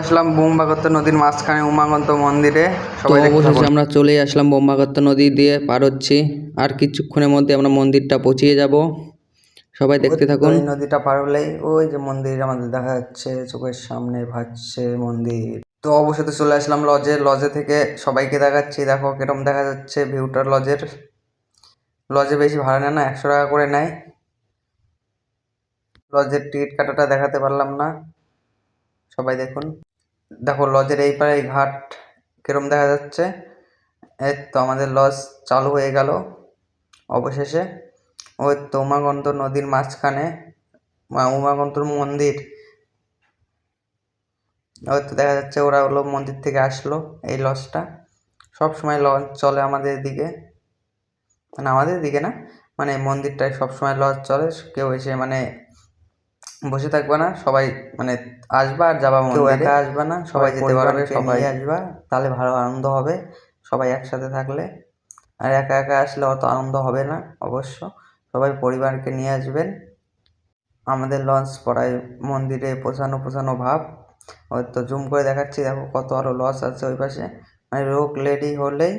আসলাম বোম্বাগত নদীর মাঝখানে উমাকান্ত মন্দিরে। সবাই অবশেষে আমরা চলে আসলাম বোম্বাগত্ত নদী দিয়ে পার হচ্ছি। আর কিছুক্ষণের মধ্যে আমরা মন্দিরটা পৌঁছিয়ে যাব। সবাই দেখতে থাকুন। নদীটা পার হলেই ওই যে মন্দির আমাদের দেখা যাচ্ছে চোখের সামনে ভাসছে মন্দির। তো অবশেষে চলে আসলাম লজে লজে থেকে সবাইকে দেখাচ্ছি। দেখো কিরম দেখা যাচ্ছে ভিউটা লজের লজে বেশি ভাড়া নেয় না একশো টাকা করে নেয়। লজের টিকিট কাটাটা দেখাতে পারলাম না। সবাই দেখুন। দেখো, লজের এই পারে ঘাট কিরম দেখা যাচ্ছে? এই তো আমাদের লজ চালু হয়ে গেল অবশেষে। ওই তো উমাকান্ত নদীর মাঝখানে উমাকান্তর মন্দির। ওই তো দেখা যাচ্ছে ওরা হলো মন্দির থেকে আসলো এই লজটা। সব সময় লঞ্চ চলে আমাদের দিকে মানে আমাদের দিকে না মানে মন্দিরটায় সব সময় লঞ্চ চলে। কেউ এসে মানে বসে থাকবে না সবাই মানে আসবা আর যাবা কেউ একা আসবে না সবাই যেতে পারবে সবাই। আসবা তাহলে ভালো আনন্দ হবে সবাই একসাথে থাকলে। আর একা একা আসলে অত আনন্দ হবে না অবশ্য। সবাই পরিবারকে নিয়ে আসবেন। আমাদের লঞ্চ পড়ায় মন্দিরে পোষানো পোষানো ভাব। ওই তো জুম করে দেখাচ্ছি দেখো কত আরও লস আছে ওই পাশে। মানে লোক লেডি হলেই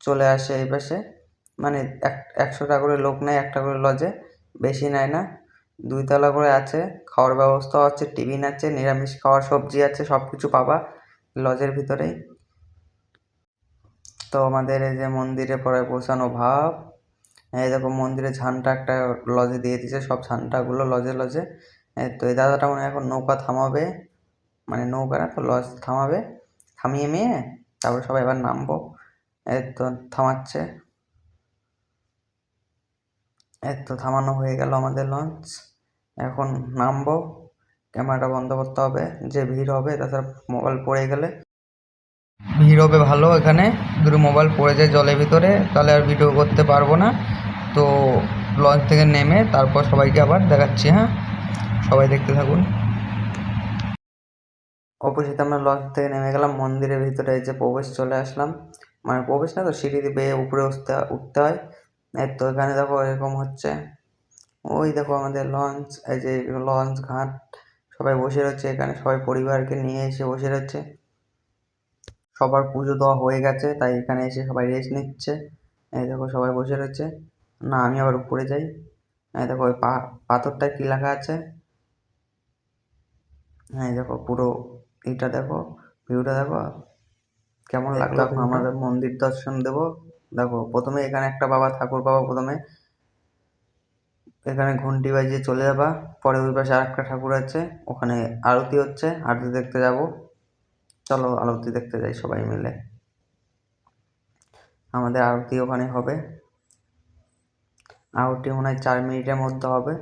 চলে আসে এই পাশে। মানে এক একশোটা করে লোক নেয় একটা করে লজে। বেশি নেয় না। দুই তলা করে আছে, খাওয়ার ব্যবস্থা আছে, টিফিন আছে, নিরামিষ খাওয়ার সবজি আছে সব কিছু পাবা লজের ভিতরেই। তো আমাদের এই যে মন্দিরে পরে পৌঁছানো ভাব, এই দেখো মন্দিরে ঝান্টা একটা লজে দিয়ে দিয়েছে, সব ঝান্টাগুলো লজে লজে। তো এই দাদাটা মনে এখন নৌকা থামাবে মানে নৌকা না, তো লজ থামাবে, থামিয়ে নিয়ে তারপরে সবাই এবার নামবো। এই তো থামাচ্ছে। এই তো থামানো হয়ে গেল আমাদের লঞ্চ এখন নামবো, ক্যামেরাটা বন্ধ করতে হবে, যে ভিড় হবে তাছাড়া মোবাইল পড়ে গেলে। ভিড় হবে ভালো এখানে, দুটো মোবাইল পড়ে যায় জলের ভিতরে, তাহলে আর ভিডিও করতে পারব না। তো লঞ্চ থেকে নেমে তারপর সবাইকে আবার দেখাচ্ছি হ্যাঁ? সবাই দেখতে থাকুন। অপোজিট আমরা লঞ্চ থেকে নেমে গেলাম, মন্দিরের ভিতরে যে প্রবেশ চলে আসলাম। মানে প্রবেশ না, তো সিঁড়ি দিয়ে উপরে উঠতে উঠতে হয়। এই তো এখানে দেখো এরকম হচ্ছে। ওই দেখো আমাদের লঞ্চ এই যে লঞ্চ ঘাট সবাই বসে রয়েছে এখানে সবাই পরিবারকে নিয়ে এসে বসে রয়েছে। সবার পুজো দেওয়া হয়ে গেছে তাই এখানে এসে সবাই রেস্ট নিচ্ছে। এই দেখো সবাই বসে রয়েছে। না আমি আবার উপরে যাই। এই দেখো ওই পা পাথরটায় কী লেখা আছে? হ্যাঁ এই দেখো পুরো এটা দেখো ভিউটা দেখো। কেমন লাগল? এখন আমাদের মন্দির দর্শন দেবো। দেখো, প্রথমে এখানে একটা বাবা, ঠাকুর বাবা প্রথমে। এখানে ঘন্টি বাজিয়ে চলে যাবা। পরে ওই পাশে আরেকটা ঠাকুর আছে, ওখানে আরতি হচ্ছে, আরতি দেখতে যাব। চলো আরতি দেখতে যাই সবাই মিলে। আমাদের আরতি ওখানে হবে। আরতি মনে হয় চার মিনিটের মধ্যে হবে।